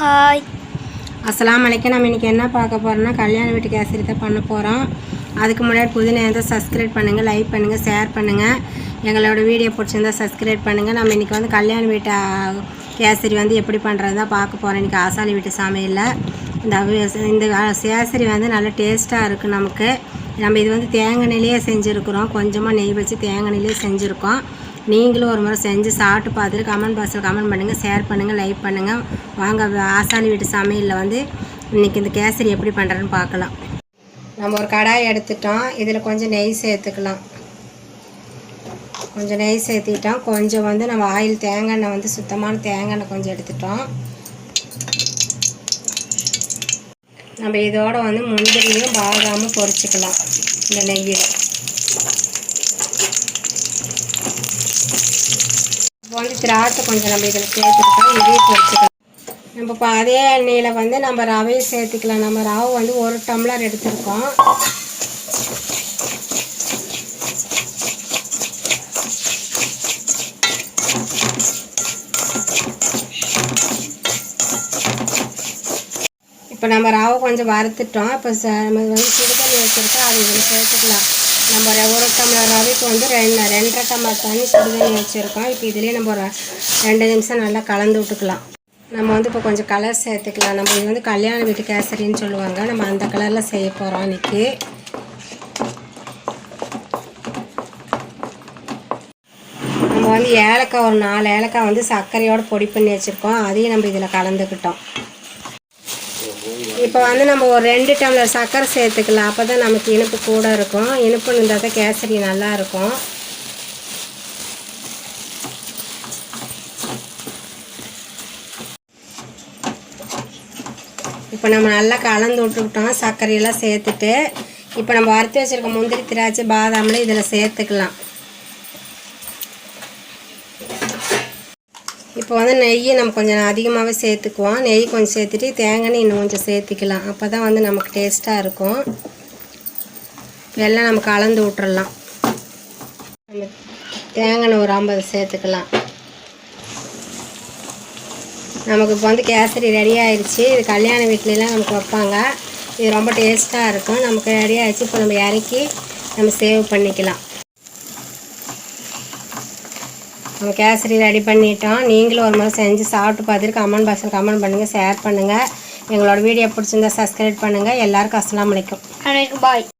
Hi. அஸ்லாம் அலைக்கும் நம்ம இன்றைக்கி என்ன பார்க்க போகிறோம்னா கல்யாண வீட்டு கேசரி தான் பண்ண போகிறோம் அதுக்கு முன்னாடி புது நேரத்தை சப்ஸ்கிரைப் பண்ணுங்கள் லைக் பண்ணுங்கள் ஷேர் பண்ணுங்கள் எங்களோட வீடியோ பிடிச்சிருந்தா சப்ஸ்கிரைப் பண்ணுங்கள் நம்ம இன்றைக்கி வந்து கல்யாண வீட்டு கேசரி வந்து எப்படி பண்ணுறது தான் பார்க்க போகிறோம் இன்றைக்கி ஆசாலி வீட்டு சமையலில். இந்த இந்த கேசரி வந்து நல்லா டேஸ்ட்டாக இருக்குது நமக்கு. நம்ம இது வந்து தேங்காய் நிலையே செஞ்சுருக்குறோம். கொஞ்சமாக நெய் வச்சு தேங்காய் நிலையே செஞ்சுருக்கோம். நீங்களும் ஒரு முறை செஞ்சு சாப்பிட்டு பார்த்துட்டு கமெண்ட் பாக்ஸில் கமெண்ட் பண்ணுங்கள் ஷேர் பண்ணுங்கள் லைக் பண்ணுங்கள் வாங்க ஆசானி வீட்டு சமையலில் வந்து இன்றைக்கி இந்த கேசரி எப்படி பண்ணுறேன்னு பார்க்கலாம். நம்ம ஒரு கடாய் எடுத்துட்டோம். இதில் கொஞ்சம் நெய் சேர்த்துக்கலாம். கொஞ்சம் நெய் சேர்த்திட்டோம். கொஞ்சம் வந்து நம்ம ஆயில் தேங்காய் எண்ணெய் வந்து சுத்தமான தேங்காய் எண்ணெய் கொஞ்சம் எடுத்துட்டோம். நம்ம இதோட வந்து முந்திரியும் பாதாமும் பொரிச்சிக்கலாம் இந்த நெய்யில். இப்போ வந்து திராட்சை கொஞ்சம் நம்ம இதில் சேர்த்துக்கிட்டோம் இதையும் சேர்த்துக்கலாம் நம்ம இப்போ அதே எண்ணெயில் வந்து நம்ம ரவையை சேர்த்துக்கலாம். நம்ம ரவை வந்து ஒரு டம்ளர் எடுத்திருக்கோம். இப்போ நம்ம ரவை கொஞ்சம் வறுத்துட்டோம். இப்போ நம்ம வந்து சுடுதண்ணி வச்சுருக்கோம். அது இதில் சேர்த்துக்கலாம். நம்ம ஒரு டம்ளர் ரவைக்கு வந்து ரெண்டு ரெண்டரை டம்ளர் தண்ணி சுடுதண்ணி வச்சுருக்கோம். இப்போ இதுலேயே நம்ம ஒரு ரெண்டு நிமிஷம் நல்லா கலந்து விட்டுக்கலாம். நம்ம வந்து இப்போ கொஞ்சம் கலர் சேர்த்துக்கலாம். நம்ம இது வந்து கல்யாண வீட்டு கேசரின்னு சொல்லுவாங்க. நம்ம அந்த கலரில் செய்ய போகிறோம் இன்றைக்கி நம்ம வந்து ஏலக்காய் ஒரு நாலு ஏலக்காய் வந்து சர்க்கரையோடு பொடி பண்ணி வச்சுருக்கோம். அதையும் நம்ம இதில் கலந்துக்கிட்டோம். இப்போ வந்து நம்ம ஒரு ரெண்டு டம்ளர் சர்க்கரை சேர்த்துக்கலாம். அப்போ தான் நமக்கு இனிப்பு கூட இருக்கும். இனிப்பு இருந்தால் தான் கேசரி நல்லா இருக்கும். இப்போ நம்ம நல்லா கலந்து விட்டுக்கிட்டோம். சர்க்கரையெல்லாம் சேர்த்துட்டு இப்போ நம்ம வறுத்து வச்சுருக்க முந்திரி திராட்சை பாதாமில் இதில் சேர்த்துக்கலாம். இப்போ வந்து நெய்யை நம்ம கொஞ்சம் அதிகமாகவே சேர்த்துக்குவோம். நெய் கொஞ்சம் சேர்த்துட்டு தேங்காய் எண்ணெய் இன்னும் கொஞ்சம் சேர்த்துக்கலாம். அப்போ தான் வந்து நமக்கு டேஸ்ட்டாக இருக்கும். எல்லாம் நம்ம கலந்து விட்டுறலாம். நம்ம தேங்காய் ஒரு ஐம்பது சேர்த்துக்கலாம். நமக்கு இப்போ வந்து கேசரி ரெடி ஆயிடுச்சு இது கல்யாண வீட்லலாம் நமக்கு வைப்பாங்க. இது ரொம்ப டேஸ்ட்டாக இருக்கும். நமக்கு ரெடி ஆயிடுச்சு இப்போ நம்ம இறக்கி நம்ம சேவ் பண்ணிக்கலாம். நம்ம கேசரி ரெடி பண்ணிட்டோம். நீங்களும் ஒரு முறை செஞ்சு சாப்பிட்டு பார்த்துட்டு கமெண்ட் பாக்ஸில் கமெண்ட் பண்ணுங்கள் ஷேர் பண்ணுங்கள் எங்களோட வீடியோ பிடிச்சிருந்தா சப்ஸ்கிரைப் பண்ணுங்கள் எல்லாருக்கும் அஸ்லாம் வலைக்கும் பாய்